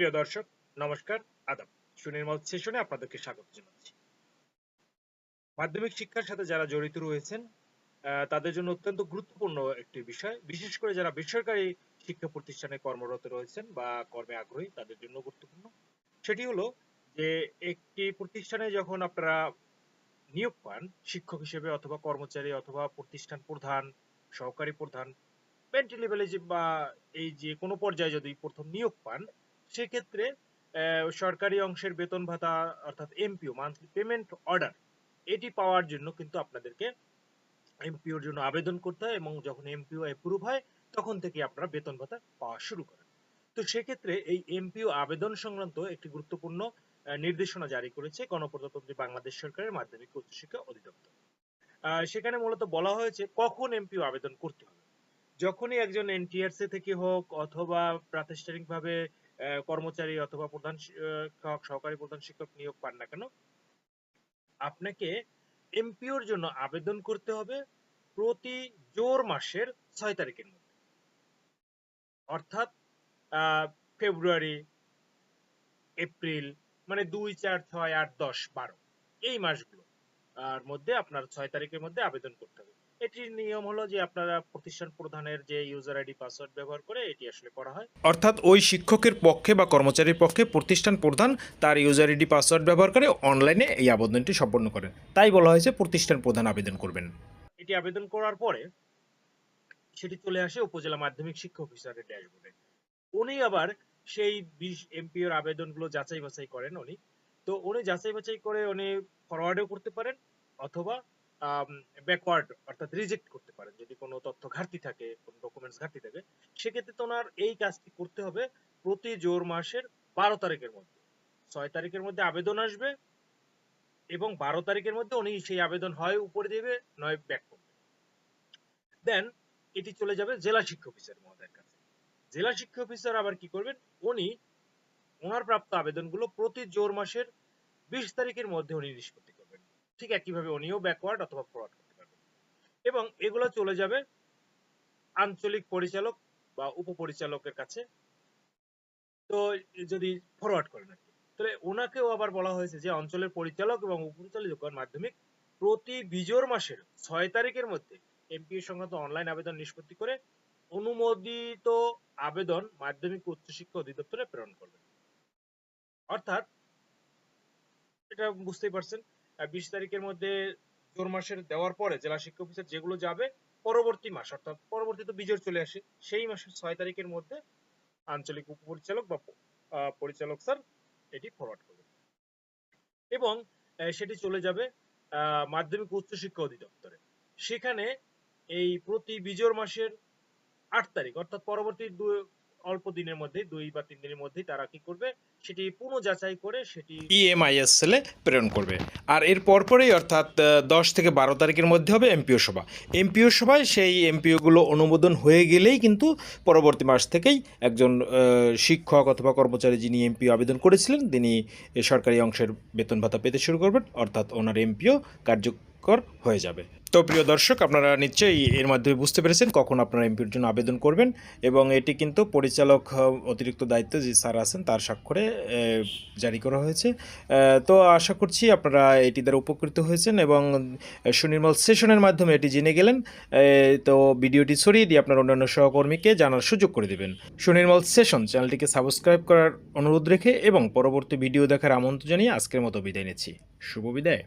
প্রিয় দর্শক, নমস্কার, আদাব। সুনির্মল সেশনে আপনাদেরকে স্বাগত জানাচ্ছি। মাধ্যমিক শিক্ষার সাথে যারা জড়িত রয়েছেন তাদের জন্য অত্যন্ত গুরুত্বপূর্ণ একটি বিষয়। বিশেষ করে যারা বেসরকারি শিক্ষা প্রতিষ্ঠানে কর্মরত রয়েছেন বা কর্মে আগ্রহী, তাদের জন্য গুরুত্বপূর্ণ। সেটি হলো যে, একটি প্রতিষ্ঠানে যখন আপনারা নিয়োগ পান, শিক্ষক হিসেবে অথবা কর্মচারী অথবা প্রতিষ্ঠান প্রধান, সহকারী প্রধান পেন্টি বা এই যে কোনো পর্যায়ে যদি প্রথম নিয়োগ পান সেক্ষেত্রে সরকারি অংশের বেতন ভাতা অর্থাৎ এমপিও মান্থলি পেমেন্ট অর্ডার এটি পাওয়ার জন্য কিন্তু আপনাদেরকে এমপিওর জন্য আবেদন করতে হয় এবং যখন এমপিও অ্যাপ্রুভ হয় তখন থেকে আপনারা বেতন ভাতা পাওয়া শুরু করেন। তো সেক্ষেত্রে এই এমপিও আবেদন সংক্রান্ত একটি গুরুত্বপূর্ণ নির্দেশনা জারি করেছে গণপ্রজাতন্ত্রী বাংলাদেশ সরকারের মাধ্যমিক উচ্চশিক্ষা অধিদপ্তর। সেখানে মূলত বলা হয়েছে কখন এমপিও আবেদন করতে হবে। যখনই একজন এনটিআরসি থেকে হোক অথবা প্রাতিষ্ঠানিকভাবে আহ, কর্মচারী অথবা প্রধান শিক্ষক সহকারী প্রধান শিক্ষক নিয়োগ পান না কেন? আপনাকে এমপিওর জন্য আবেদন করতে হবে প্রতি জোর মাসের ছয় তারিখের মধ্যে। অর্থাৎ ফেব্রুয়ারি, এপ্রিল মানে দুই, চার, ছয়, আট, দশ, বারো, এই মাসগুলো আর মধ্যে আপনার ছয় তারিখের মধ্যে আবেদন করতে হবে। এটির নিয়ম হলো যে আপনারা প্রতিষ্ঠান প্রধানের যে ইউজার আইডি পাসওয়ার্ড ব্যবহার করে এটি আসলে করা হয়। অর্থাৎ ওই শিক্ষকের পক্ষে বা কর্মচারীর পক্ষে প্রতিষ্ঠান প্রধান তার ইউজার আইডি পাসওয়ার্ড ব্যবহার করে অনলাইনে এই আবেদনটি সম্পন্ন করেন। তাই বলা হয়েছে প্রতিষ্ঠান প্রধান আবেদন করবেন। এটি আবেদন করার পরে সেটি চলে আসে উপজেলা মাধ্যমিক শিক্ষা অফিসারের ড্যাশবোর্ডে। উনি আবার সেই বিশ এমপিওর আবেদনগুলো যাচাই বাছাই করেন উনি। তো উনি যাচাই বাছাই করে উনি ফরওয়ার্ডও করতে পারেন অথবা ব্যাকওয়ার্ড অর্থাৎ রিজেক্ট করতে পারেন। যদি কোনো তথ্য ঘাটতি থাকে, কোনো ডকুমেন্টস ঘাটতি থাকে, সেক্ষেত্রে তো ওনার এই কাজটি করতে হবে প্রতি জোর মাসের বারো তারিখের মধ্যে। ছয় তারিখের মধ্যে আবেদন আসবে এবং বারো তারিখের মধ্যে উনি সেই আবেদন হয়, উপরে দেবে, নয় ব্যাক করবে। দেন এটি চলে যাবে জেলা শিক্ষা অফিসার মহোদয়ের কাছে। জেলা শিক্ষা অফিসার আবার কি করবেন? উনি ওনার প্রাপ্ত আবেদনগুলো প্রতি জোর মাসের বিশ তারিখের মধ্যে উনি নিষ্পত্তি ঠিক একইভাবে উনিও ব্যাকওয়ার্ড অথবা ফরওয়ার্ড করতে পারবেন এবং এগুলো চলে যাবে আঞ্চলিক পরিচালক বা উপপরিচালকের কাছে। তো যদি ফরওয়ার্ড করেন আর কি। তাহলে ওনাকেও আবার বলা হয়েছে যে অঞ্চলের পরিচালক এবং উপপরিচালক মাধ্যমিক প্রতি বিজোর মাসের ছয় তারিখের মধ্যে এমপিও সংক্রান্ত অনলাইন আবেদন নিষ্পত্তি করে অনুমোদিত আবেদন মাধ্যমিক উচ্চশিক্ষা অধিদপ্তরে প্রেরণ করবেন। অর্থাৎ এটা বুঝতেই পারছেন বিশ তারিখের মধ্যে জোর মাসের দেওয়ার পরে জেলা শিক্ষা অফিসার যেগুলো যাবে পরবর্তী মাস, অর্থাৎ পরবর্তী তো বিজোর চলে আসে, সেই মাসের ছয় তারিখের মধ্যে আঞ্চলিক উপপরিচালক বা পরিচালক স্যার এটি ফরওয়ার্ড করবেন। এবং সেটি চলে যাবে মাধ্যমিক উচ্চ শিক্ষা অধিদপ্তরে। সেখানে এই প্রতি বিজোর মাসের আট তারিখ, অর্থাৎ পরবর্তী অল্প দিনের মধ্যে দুই বা তিন দিনের মধ্যেই তারা কি করবে? সেটি পুনঃ যাচাই করে সেটি ইএমআইএস সেলে প্রেরণ করবে। আর এর পরপরই অর্থাৎ দশ থেকে বারো তারিখের মধ্যে হবে এমপিও সভা। এমপিও সভায় সেই এমপিওগুলো অনুমোদন হয়ে গেলেই কিন্তু পরবর্তী মাস থেকেই একজন শিক্ষক অথবা কর্মচারী যিনি এমপিও আবেদন করেছিলেন, তিনি সরকারি অংশের বেতন ভাতা পেতে শুরু করবেন। অর্থাৎ ওনার এমপিও কার্যকর হয়ে যাবে। তো প্রিয় দর্শক, আপনারা নিশ্চয়ই এর মাধ্যমে বুঝতে পেরেছেন কখন আপনারা এমপির জন্য আবেদন করবেন এবং এটি কিন্তু পরিচালক অতিরিক্ত দায়িত্ব যে স্যার আছেন তার স্বাক্ষরে জারি করা হয়েছে। তো আশা করছি আপনারা এটি দ্বারা উপকৃত হয়েছেন এবং সুনির্মল সেশনের মাধ্যমে এটি জেনে গেলেন। তো ভিডিওটি ছড়িয়ে দিয়ে আপনার অন্যান্য সহকর্মীকে জানার সুযোগ করে দেবেন। সুনির্মল সেশন চ্যানেলটিকে সাবস্ক্রাইব করার অনুরোধ রেখে এবং পরবর্তী ভিডিও দেখার আমন্ত্রণ জানিয়ে আজকের মতো বিদায় নিচ্ছি। শুভ বিদায়।